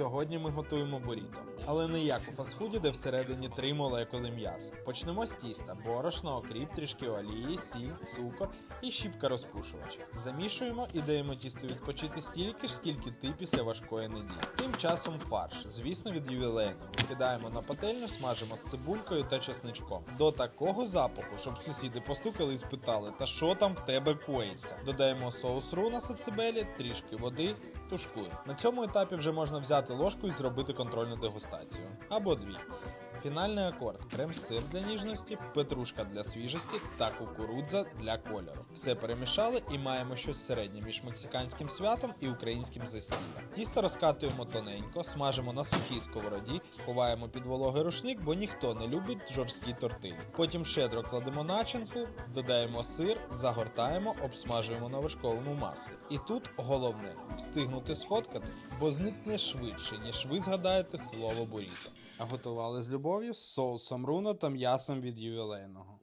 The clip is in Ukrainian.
Сьогодні ми готуємо буріто, але не як у фастфуді, де всередині три молекули м'яса. Почнемо з тіста: борошно, окріп, трішки олії, сіль, цукор і щіпка розпушувача. Замішуємо і даємо тісту відпочити стільки ж, скільки ти після важкої неділі. Тим часом фарш, звісно, від ювілейного. Кидаємо на пательню, смажимо з цибулькою та чесничком. До такого запаху, щоб сусіди постукали і спитали, та що там в тебе коїться. Додаємо соус руна сацебелі, трішки води, тушкуємо. На цьому етапі вже можна взяти ложку і зробити контрольну дегустацію. Або дві. Фінальний акорд: крем-сир для ніжності, петрушка для свіжості та кукурудза для кольору. Все перемішали і маємо щось середнє між мексиканським святом і українським застіллям. Тісто розкатуємо тоненько, смажимо на сухій сковороді, ховаємо під вологий рушник, бо ніхто не любить жорсткі тортилі. Потім щедро кладемо начинку, додаємо сир, загортаємо, обсмажуємо на вершковому маслі. І тут головне встигнути сфоткати, бо зникне швидше, ніж ви згадаєте слово буріто. Готували з любов'ю з соусом руно та м'ясом від ювілейного.